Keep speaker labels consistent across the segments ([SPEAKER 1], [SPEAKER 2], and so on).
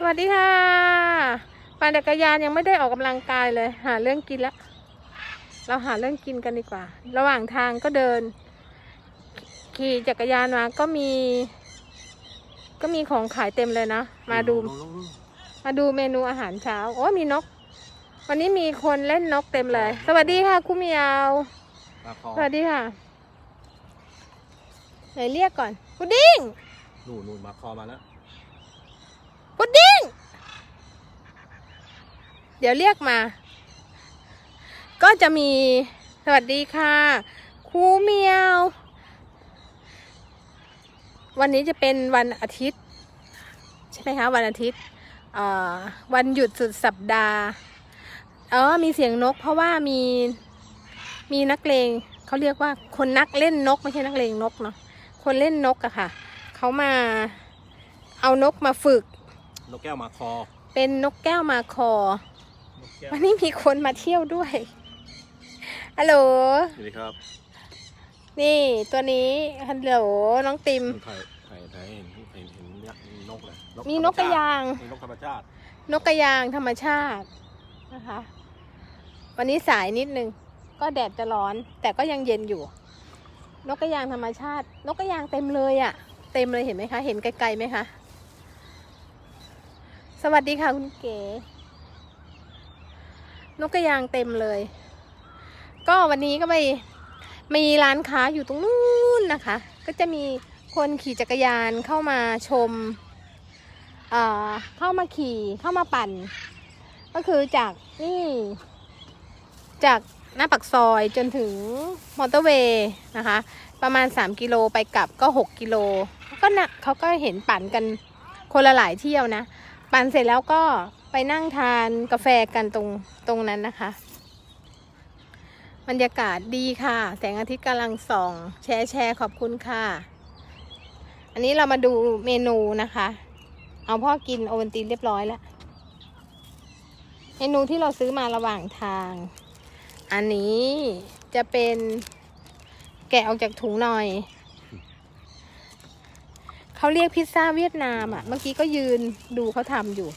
[SPEAKER 1] สวัสดีค่ะปั่นจักรยานยังไม่ได้ออกกำลังกายเลย หาเรื่องกินแล้วเราหาเรื่องกินกันดีกว่า ระหว่างทางก็เดิน ขี่จักรยานมาก็มี ก็มีของขายเต็มเลยนะ มาดู มาดูเมนูอาหารเช้า โอ้มีนก วันนี้มีคนเล่นนกเต็มเลย สวัสดีค่ะคุณเมียว
[SPEAKER 2] มาคอ
[SPEAKER 1] สวัสดีค่ะไหนเรียกก่อนพุดดิ้ง
[SPEAKER 2] หนูหนูมาคอมาแล้ว
[SPEAKER 1] พุดดิ้ง เดี๋ยวเรียกมา ก็จะมีสวัสดีค่ะครูเมียว วันนี้จะเป็นวันอาทิตย์ ใช่ไหมคะ วันอาทิตย์วันหยุดสุดสัปดาห์อ๋อมีเสียงนกเพราะว่ามีมีนักเลงเขาเรียกว่าคนนักเล่นนกไม่ใช่นักเลงนกเนาะคนเล่นนกอะค่ะเขามาเอานกมาฝึก
[SPEAKER 2] นกแก้วมาคอ
[SPEAKER 1] เป็นนกแก้วมาคอ
[SPEAKER 2] นกแก้ว
[SPEAKER 1] วันนี้มีคนมาเที่ยวด้วยฮัลโหล
[SPEAKER 2] สวัสดีครับ
[SPEAKER 1] นี่ตัวนี้ฮัลโหลน้องติม
[SPEAKER 2] ถ่ายถ่ายถ่ายเห็นเห็นเห็นยักษ์มีนกเลย
[SPEAKER 1] มีนกกระยาง
[SPEAKER 2] มีนกธรรมชาติ
[SPEAKER 1] นกกระยางธรรมชาตินะคะ วันนี้สายนิดนึง ก็แดดจะร้อน แต่ก็ยังเย็นอยู่ นกกระยางธรรมชาติ นกกระยางเต็มเลยอะ่ะ เต็มเลยเห็นไหมคะ เห็นไกลๆไหมคะ สวัสดีค่ะคุณเก๋ นกกระยางเต็มเลย ก็วันนี้ก็ไปมีร้านค้าอยู่ตรงนู้นนะคะ ก็จะมีคนขี่จักรยานเข้ามาชมเอ่อเข้ามาขี่เข้ามาปั่น ก็คือจากนี่จากหน้าปักซอยจนถึงมอเตอร์เวย์นะคะ ประมาณ 3 กิโลไปกลับก็ 6 กิโล ก็นะเขาก็เห็นปั่นกันคนละหลายเที่ยวนะ ปั่นเสร็จแล้วก็ไปนั่งทานกาแฟกันตรงตรงนั้นนะคะ บรรยากาศดีค่ะ แสงอาทิตย์กำลังส่อง แชร์แชร์ขอบคุณค่ะ อันนี้เรามาดูเมนูนะคะ เอาพ่อกินโอวัลตินเรียบร้อยแล้ว เมนูที่เราซื้อมาระหว่างทาง อันนี้จะเป็นแกะออกจากถุงหน่อย เขาเรียกพิซซ่าเวียดนามอะ เมื่อกี้ก็ยืนดูเขาทำอยู่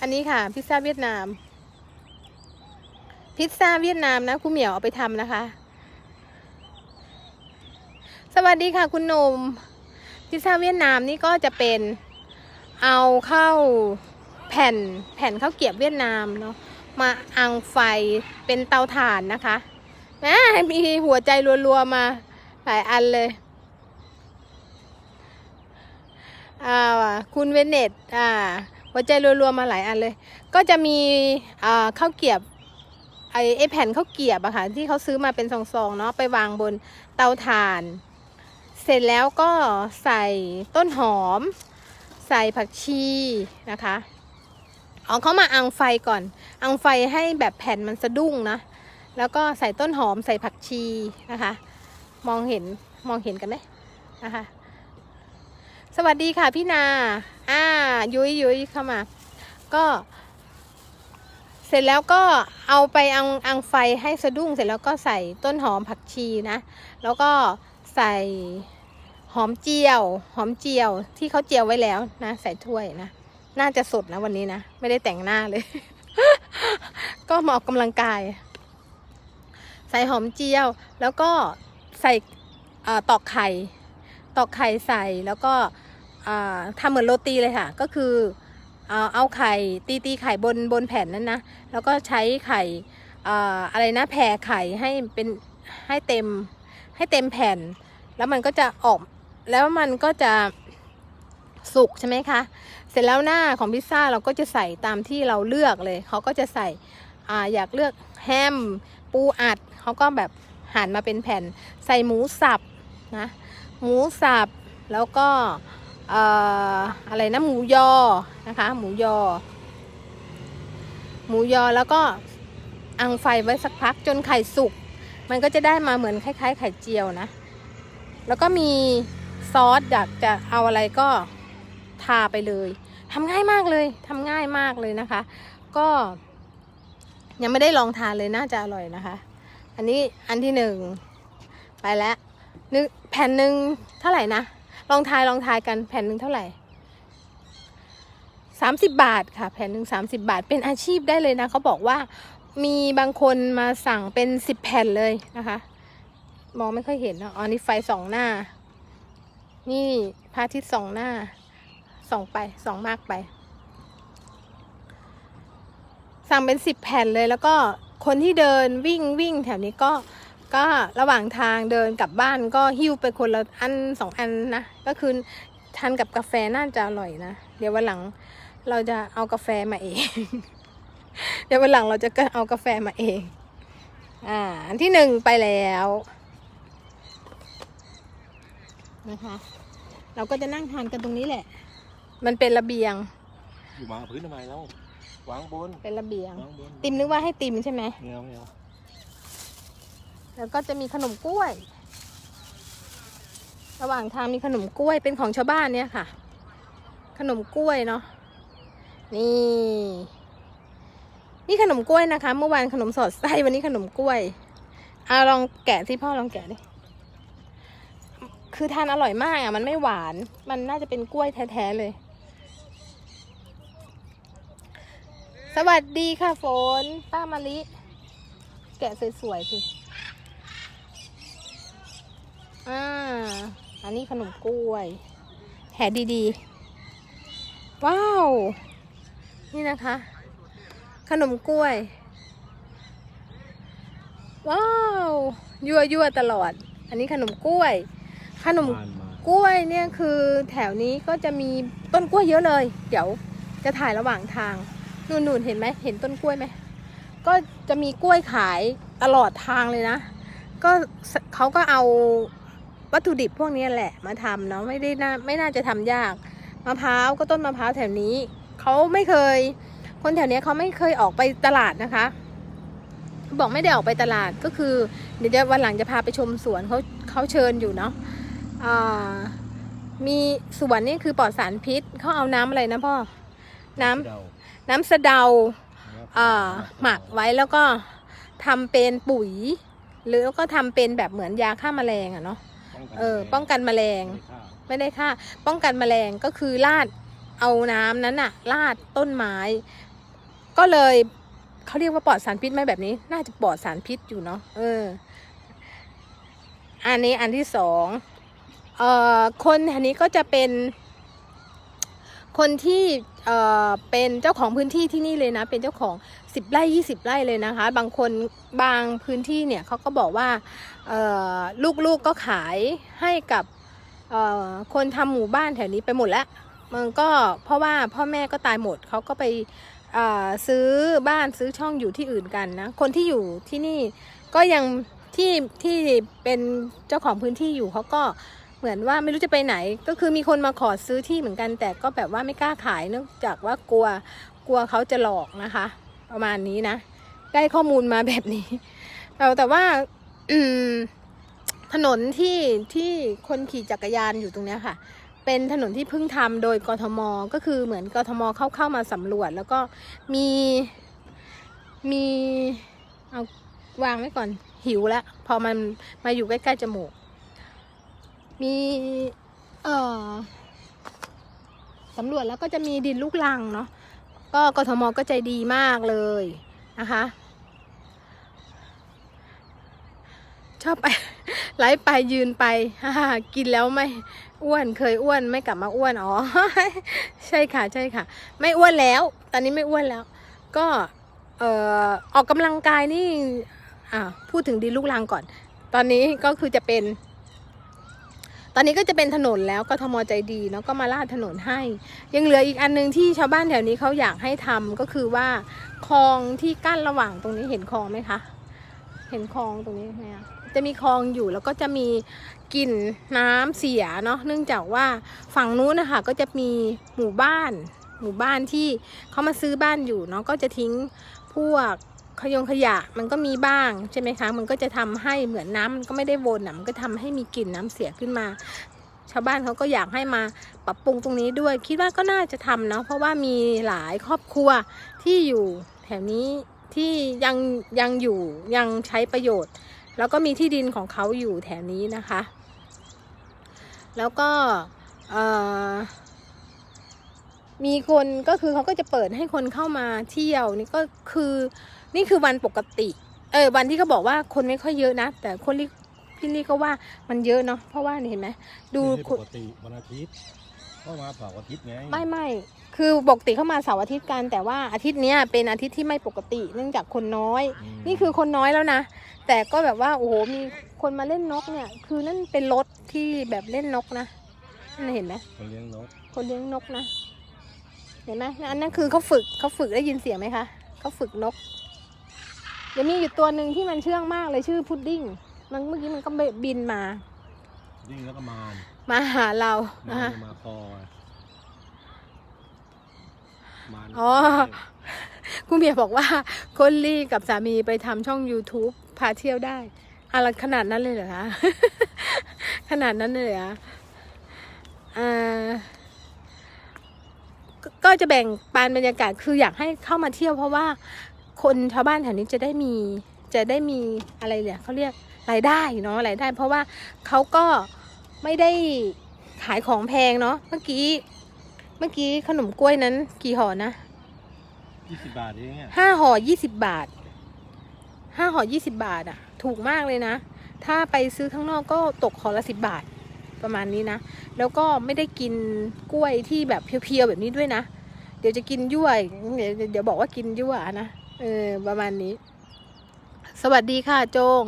[SPEAKER 1] อันนี้ค่ะ พิซซ่าเวียดนาม พิซซ่าเวียดนามนะคุณเหมียวเอาไปทำนะคะ สวัสดีค่ะ คุณหนุ่มพิซซ่าเวียดนามนี่ก็จะเป็นเอาเข้าแผ่นแผ่นข้าวเกียบเวียดนามเนาะมาอังไฟเป็นเตาถ่านนะคะ แหมมีหัวใจรัวๆมา หลายอันเลยอ่าคุณเวเนตอ่า หัวใจรัวๆมาหลายอันเลย ก็จะมีอ่าข้าวเกียบไอไอแผ่นข้าวเกียบอะค่ะที่เขาซื้อมาเป็นซองๆเนาะไปวางบนเตาถ่าน เสร็จแล้วก็ใส่ต้นหอม ใส่ผักชีนะคะเอาเขามาอังไฟก่อน อังไฟให้แบบแผ่นมันสะดุ้งนะ แล้วก็ใส่ต้นหอมใส่ผักชีนะคะ มองเห็นมองเห็นกันไหมนะคะ สวัสดีค่ะพี่นาอ่ายุ้ยยุ้ยเข้ามา ก็เสร็จแล้วก็เอาไปอังอังไฟให้สะดุ้งเสร็จแล้วก็ใส่ต้นหอมผักชีนะ แล้วก็ใส่หอมเจียว หอมเจียวที่เขาเจียวไว้แล้วนะ ใส่ถ้วยนะ น่าจะสดนะวันนี้นะ ไม่ได้แต่งหน้าเลย ก็มาออกกำลังกาย ใส่หอมเจียว แล้วก็ใส่ตอกไข่ ตอกไข่ใส่แล้วก็อ่าทำเหมือนโรตีเลยค่ะ ก็คือเอาเอาไข่ตีตีไข่บนบนแผ่นนั้นนะ แล้วก็ใช้ไข่อ่อะไรนะแผ่ไข่ให้เป็นให้เต็มให้เต็มแผ่น แล้วมันก็จะออกแล้วมันก็จะสุกใช่ไหมคะ เสร็จแล้วหน้าของพิซซ่าเราก็จะใส่ตามที่เราเลือกเลย เขาก็จะใส่ออยากเลือกแฮม ปูอัดเขาก็แบบหั่นมาเป็นแผ่นใส่หมูสับนะหมูสับแล้วก็เอ่ออะไรนะหมูยอนะคะ หมูยอ หมูยอแล้วก็อังไฟไว้สักพักจนไข่สุก มันก็จะได้มาเหมือนคล้าย ๆ ไข่เจียวนะ แล้วก็มีซอสอยากจะเอาอะไรก็ทาไปเลยทำง่ายมากเลยทำง่ายมากเลยนะคะ ก็ ยังไม่ได้ลองทานเลยน่าจะอร่อยนะคะ อันนี้อันที่หนึ่งไปแล้วนึกแผ่นหนึ่งเท่าไหร่นะลองทายลองทายกันแผ่นหนึ่งเท่าไหร่สามสิบบาทค่ะ แผ่นหนึ่งสามสิบาทเป็นอาชีพได้เลยนะเขาบอกว่ามีบางคนมาสั่งเป็นสิบแผ่นเลยนะคะ มองไม่ค่อยเห็นนอะอ๋อนี่ไฟสองหน้า นี่พระอาทิตย์สองหน้าส่องไปส่องมากไป สั่งเป็นสิบแผ่นเลย แล้วก็คนที่เดินวิ่งวิ่งแถวนี้ก็ก็ระหว่างทางเดินกลับบ้านก็หิ้วไปคนละอันสองอันนะก็คือทานกับกาแฟน่าจะอร่อยนะ เดี๋ยววันหลังเราจะเอากาแฟมาเอง เดี๋ยววันหลังเราจะเอากาแฟมาเอง อ่า อันที่หนึ่งไปแล้วนะคะ เราก็จะนั่งทานกันตรงนี้แหละ มันเป็นระเบียง
[SPEAKER 2] อยู่วาพื้นทำไมแล้ว วางบน
[SPEAKER 1] เป็นระเบียง
[SPEAKER 2] วางบน
[SPEAKER 1] ติมนึกว่าให้ติมใช่ไหม
[SPEAKER 2] ไม่เอาไม่เอา
[SPEAKER 1] แล้วก็จะมีขนมกล้วย ระหว่างทางมีขนมกล้วยเป็นของชาวบ้านเนี่ยค่ะ ขนมกล้วยเนาะ นี่ นี่ขนมกล้วยนะคะ เมื่อวานขนมสอดไส้วันนี้ขนมกล้วยเอาลองแกะที่พ่อลองแกะดิ คือทานอร่อยมากอะ มันไม่หวาน มันน่าจะเป็นกล้วยแท้ๆเลย สวัสดีค่ะฝนป้ามะลิ แกะสวยๆสิอ่าอันนี้ขนมกล้วย แหะดีๆ ว้าว นี่นะคะ ขนมกล้วย ว้าว ยั่วยั่วตลอด อันนี้ขนมกล้วย ขนม
[SPEAKER 2] ก
[SPEAKER 1] ล้วยเนี่ยคือแถวนี้ก็จะมีต้นกล้วยเยอะเลย เดี๋ยวจะถ่ายระหว่างทาง นู่นเห็นไหมเห็นต้นกล้วยไหมก็จะมีกล้วยขายตลอดทางเลยนะ ก็เขาก็เอาวัตถุดิบพวกนี้แหละมาทำเนาะไม่ได้น่าไม่น่าจะทำยากมะพร้าวก็ต้นมะพร้าวแถวนี้เขาไม่เคย คนแถวนี้เขาไม่เคยออกไปตลาดนะคะ บอกไม่ได้ออกไปตลาดก็คือ เดี๋ยววันหลังจะพาไปชมสวนเขาเขาเชิญอยู่เนาะมีสวนนี่คือปลอดสารพิษเขาเอาน้ำอะไรนะพ่อ น้ำ
[SPEAKER 2] เดา
[SPEAKER 1] น้ำสะเดาอ่าหมักไว้แล้วก็ทำเป็นปุ๋ย หรือก็ทำเป็นแบบเหมือนยาฆ่าแมลงอะเนาะ
[SPEAKER 2] ป้องกัน
[SPEAKER 1] เออ ป้องกันแมลง
[SPEAKER 2] ไม่ได้ฆ่า
[SPEAKER 1] ไม่ได้ค่ะป้องกันแมลงก็คือราดเอาน้ำนั้นอะราดต้นไม้ ก็เลยเขาเรียกว่าปลอดสารพิษไหมแบบนี้ น่าจะปลอดสารพิษอยู่เนาะเออ อันนี้อันที่สองเอ่อคนอันนี้ก็จะเป็น คนที่เอ่อเป็นเจ้าของพื้นที่ที่นี่เลยนะ เป็นเจ้าของสิบไร่ยี่สิบไร่เลยนะคะ บางคนบางพื้นที่เนี่ยเขาก็บอกว่าเอ่อลูกๆก็ขายให้กับเอ่อคนทำหมู่บ้านแถวนี้ไปหมดแล้วมันก็เพราะว่าพ่อแม่ก็ตายหมดเขาก็ไปเอ่อซื้อบ้านซื้อช่องอยู่ที่อื่นกันนะ คนที่อยู่ที่นี่ก็ยังที่ที่เป็นเจ้าของพื้นที่อยู่เขาก็ เหมือนว่าไม่รู้จะไปไหน ก็คือมีคนมาขอซื้อที่เหมือนกัน แต่ก็แบบว่าไม่กล้าขายเนื่องจากว่ากลัวกลัวเขาจะหลอกนะคะ ประมาณนี้นะได้ข้อมูลมาแบบนี้แต่แต่ว่าอืมถนนที่ที่คนขี่จักรยานอยู่ตรงนี้ค่ะ เป็นถนนที่เพิ่งทำโดยกทมก็คือเหมือนกทมเข้าเข้ามาสำรวจ แล้วก็มีมีเอาวางไว้ก่อนหิวแล้วพอมันมาอยู่ใกล้ๆจมูก มีเอ่อสำรวจแล้วก็จะมีดินลูกลังเนาะก็กทมก็ใจดีมากเลยนะคะ ชอบไปไลฟ์ไปยืนไปฮ่ากินแล้วไม่อ้วนเคยอ้วนไม่กลับมาอ้วนอ๋อใช่ค่ะใช่ค่ะ ไม่อ้วนแล้ว ตอนนี้ไม่อ้วนแล้ว ก็เอ่อออกกำลังกายนี่อ่าพูดถึงดีลูกรังก่อน ตอนนี้ก็คือจะเป็น ตอนนี้ก็จะเป็นถนนแล้วกทมใจดีเนาะก็มาลาดถนนให้ ยังเหลืออีกอันหนึงที่ชาวบ้านแถวนี้เขาอยากให้ทำก็คือว่าคลองที่กั้นระหว่างตรงนี้เห็นคลองไหมคะ เห็นคลองตรงนี้ไหมคะจะมีคลองอยู่แล้วก็จะมีกลิ่นน้ำเสียเนาะเนื่องจากว่าฝั่งนู้นนะคะก็จะมีหมู่บ้าน หมู่บ้านที่เขามาซื้อบ้านอยู่เนาะก็จะทิ้งพวก ขยงขยะมันก็มีบ้างใช่ไหมคะ มันก็จะทำให้เหมือนน้ำมันก็ไม่ได้วนอะมันก็ทำให้มีกลิ่นน้ำเสียขึ้นมา ชาวบ้านเขาก็อยากให้มาปรับปรุงตรงนี้ด้วย คิดว่าก็น่าจะทำเนาะเพราะว่ามีหลายครอบครัวที่อยู่แถวนี้ที่ยังยังอยู่ยังใช้ประโยชน์ แล้วก็มีที่ดินของเขาอยู่แถวนี้นะคะ แล้วก็มีคนก็คือเขาก็จะเปิดให้คนเข้ามาเที่ยวนี่ก็คือ นี่คือวันปกติ เออ วันที่เขาบอกว่าคนไม่ค่อยเยอะนะ แต่คนที่พี่ลี่ก็ว่ามันเยอะเนาะ เพราะว่านี่เห็นไหมดู
[SPEAKER 2] ไม่ใช่
[SPEAKER 1] คุ
[SPEAKER 2] ปกติวันอาทิตย์เข้ามาเสาร์อาทิตย์ไง
[SPEAKER 1] ไม่ไม่ คือปกติเข้ามาเสาร์อาทิตย์กัน แต่ว่าอาทิตย์เนี้ยเป็นอาทิตย์ที่ไม่ปกติ เนื่องจากคนน้อย
[SPEAKER 2] ม
[SPEAKER 1] นี่คือคนน้อยแล้วนะ แต่ก็แบบว่า โอ้โห มีคนมาเล่นนกเนี่ย คือนั่นเป็นรถที่แบบเล่นนกนะนั่นเห็นไหม
[SPEAKER 2] คนเลี้ยงนก
[SPEAKER 1] คนเลี้ยงนกนะ เห็นไหมอันนั้นคือเขาฝึกเขาฝึกได้ยินเสียงไหมคะเขาฝึกนก เดี๋ยวมีอยู่ตัวหนึ่งที่มันเชื่องมากเลยชื่อพุดดิ้ง มันเมื่อกี้มันก็บินมา
[SPEAKER 2] ยิ่งแล้วก็มาร
[SPEAKER 1] มาหาเรา
[SPEAKER 2] มา
[SPEAKER 1] นะคะ
[SPEAKER 2] มาคอมาร
[SPEAKER 1] อ๋อ คุณเบียร์บอกว่าคนลี่กับสามีไปทำช่อง YouTube พาเที่ยวได้อะไรขนาดนั้นเลยเหรอคะ ขนาดนั้นเลยเหรออ่าก็ก็จะแบ่งปานบรรยากาศคืออยากให้เข้ามาเที่ยวเพราะว่า คนชาวบ้านแถวนี้จะได้มีจะได้มีอะไรเนี่ยเขาเรียกรายได้เนาะรายได้ เพราะว่าเขาก็ไม่ได้ขายของแพงเนาะเมื่อกี้ เมื่อกี้ขนมกล้วยนั้น กี่ห่อนะ
[SPEAKER 2] ยี่สิบบาทเองอะ
[SPEAKER 1] ห้าห่อยี่สิบบาทห้าห่อยี่สิบาทอะถูกมากเลยนะ ถ้าไปซื้อข้างนอกก็ตกห่อละสิบบาทประมาณนี้นะ แล้วก็ไม่ได้กินกล้วยที่แบบเพียวๆแบบนี้ด้วยนะ เดี๋ยวจะกินยั่วอีกเดี๋ยวเดี๋ยวบอกว่ากินยั่วนะ เออประมาณนี้ สวัสดีค่ะโจง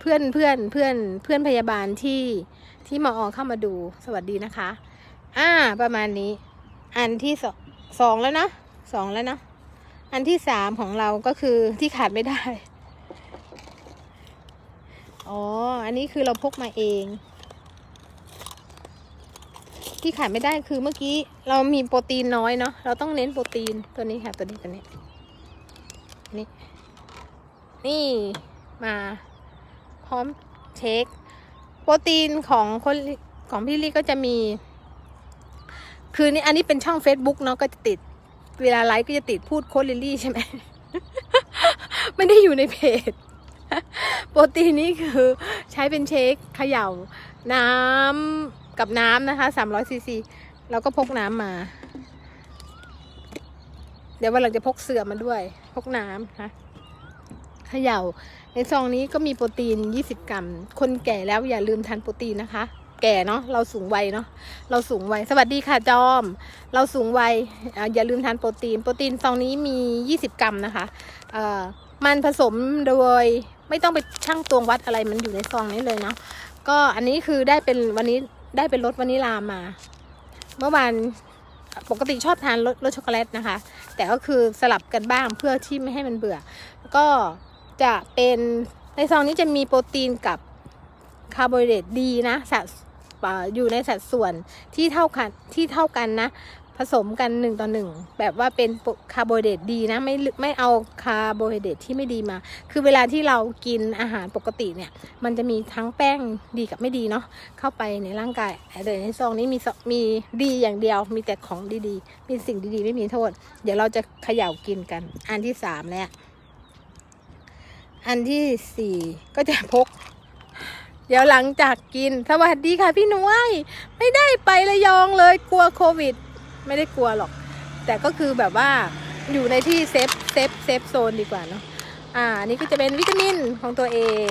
[SPEAKER 1] เพื่อนเพื่อนเพื่อนเพื่อนพยาบาลที่ที่มาออเข้ามาดู สวัสดีนะคะ อ่า ประมาณนี้ อันที่สองสองแล้วนะสองแล้วนะอันที่สามของเราก็คือที่ขาดไม่ได้ อ๋อ อันนี้คือเราพกมาเอง ที่ขาดไม่ได้คือเมื่อกี้เรามีโปรตีนน้อยเนาะเราต้องเน้นโปรตีนตัวนี้ค่ะ ตัวนี้ตัวนี้นี่นี่มาพร้อมเช็ค โปรตีนของคนของพี่ลี่ก็จะมี คือนี่อันนี้เป็นช่อง Facebook เนาะก็จะติด เวลาไลฟ์ก็จะติดพูดโค้ดลิลี่ใช่ไหมไม่ได้อยู่ในเพจ โปรตีนนี่คือใช้เป็นเชคเขย่าน้ำ กับน้ำนะคะ300ซีซีเราก็พกน้ำมา เดี๋ยววันหลังจะพกเสื่อมาด้วย พกน้ำนะเขย่า ในซองนี้ก็มีโปรตีน 20 กรัม คนแก่แล้วอย่าลืมทานโปรตีนนะคะ แก่เนาะเราสูงวัยเนาะเราสูงวัยสวัสดีค่ะจอม เราสูงวัยอ่าอย่าลืมทานโปรตีน โปรตีนซองนี้มี 20 กรัมนะคะเอ่อมันผสมโดยไม่ต้องไปชั่งตวงวัดอะไรมันอยู่ในซองนี้เลยเนาะก็อันนี้คือได้เป็นวันนี้ ได้เป็นรสวานิลามา เมื่อวานปกติชอบทานรสรสช็อกโกแลตนะคะ แต่ก็คือสลับกันบ้างเพื่อที่ไม่ให้มันเบื่อ ก็จะเป็นในซองนี้จะมีโปรตีนกับคาร์โบไฮเดรตดีนะสัดอ่าอยู่ในสัดส่วนที่เท่ากันที่เท่ากันนะ ผสมกันหนึ่งต่อหนึ่งแบบว่าเป็นคาร์โบไฮเดรตดีนะไม่ไม่เอาคาร์โบไฮเดรตที่ไม่ดีมา คือเวลาที่เรากินอาหารปกติเนี่ย มันจะมีทั้งแป้งดีกับไม่ดีเนาะเข้าไปในร่างกายแต่ในซองนี้มีมีดีอย่างเดียว มีแต่ของดีๆ มีสิ่งดีๆ ไม่มีโทษ เดี๋ยวเราจะเขย่ากินกัน อันที่สามแล้วอันที่สี่ก็จะพก เดี๋ยวหลังจากกิน สวัสดีค่ะพี่นุ้ยไม่ได้ไประยองเลยกลัวโควิด ไม่ได้กลัวหรอก แต่ก็คือแบบว่าอยู่ในที่เซฟเซฟเซฟโซนดีกว่าเนาะอ่านนี้ก็จะเป็นวิตามินของตัวเอง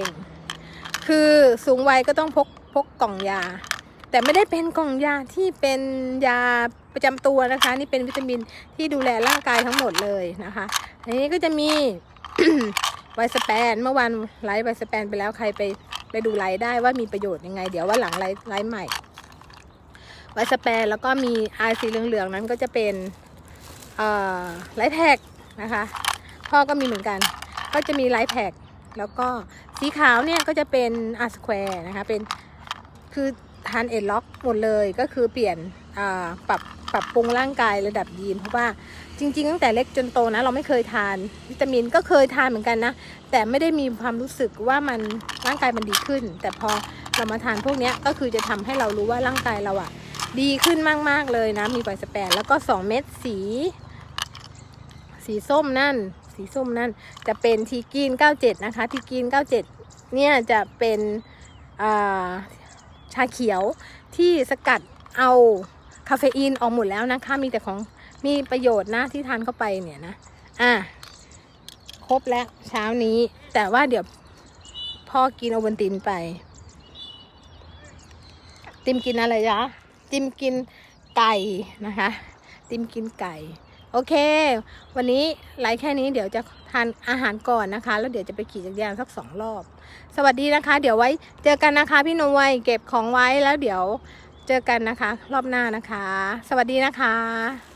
[SPEAKER 1] คือสูงวัยก็ต้องพกพกกล่องยา แต่ไม่ได้เป็นกล่องยาที่เป็นยาประจำตัวนะคะ นี่เป็นวิตามินที่ดูแลร่างกายทั้งหมดเลยนะคะอันนี้ก็จะมีไวสแปนเมื่อวานไลฟ์ไวสแปนไปแล้วใครไปไปดูไลฟ์ได้ว่ามีประโยชน์ยังไง เดี๋ยวว่าหลังไลฟ์ไลฟ์ใหม่ ไวสแปนแล้วก็มีอาสีเหลืองๆนั้นก็จะเป็นไลฟ์แพ็กนะคะพ่อก็มีเหมือนกัน ก็จะมีไลฟ์แพ็กแล้วก็สีขาวเนี่ยก็จะเป็นอาร์สแควร์นะคะเป็นคือทานเอ็ดล็อกหมดเลยก็คือเปลี่ยนปรับปรับปรุงร่างกายระดับยีนเพราะว่าจริง ๆ ตั้งแต่เล็กจนโตนะ เราไม่เคยทานวิตามินก็เคยทานเหมือนกันนะ แต่ไม่ได้มีความรู้สึกว่ามันร่างกายมันดีขึ้น แต่พอเรามาทานพวกนี้ก็คือจะทำให้เรารู้ว่าร่างกายเราอะ ดีขึ้นมาก ๆ เลยนะ มีไวสแปนแล้วก็2เม็ดสี สีส้มนั่น สีส้มนั่น จะเป็นทีกีน97นะคะ ทีกีน97เนี่ยจะเป็นาชาเขียวที่สกัดเอาคาเฟอีนออกหมดแล้วนะคะ มีแต่ของมีประโยชน์นะที่ทานเข้าไปเนี่ยนะ อะ ครบแล้วเช้านี้ แต่ว่าเดี๋ยวพ่อกินโอวัลตินไป ติมกินอะไรจ๊ะ ติมกินไก่นะคะ ติมกินไก่ โอเค วันนี้ไลฟ์แค่นี้เดี๋ยวจะทานอาหารก่อนนะคะ แล้วเดี๋ยวจะไปขี่จักรยานสักสองรอบ สวัสดีนะคะ เดี๋ยวไว้เจอกันนะคะ พี่นวยเก็บของไว้แล้วเดี๋ยวเจอกันนะคะ รอบหน้านะคะ สวัสดีนะคะ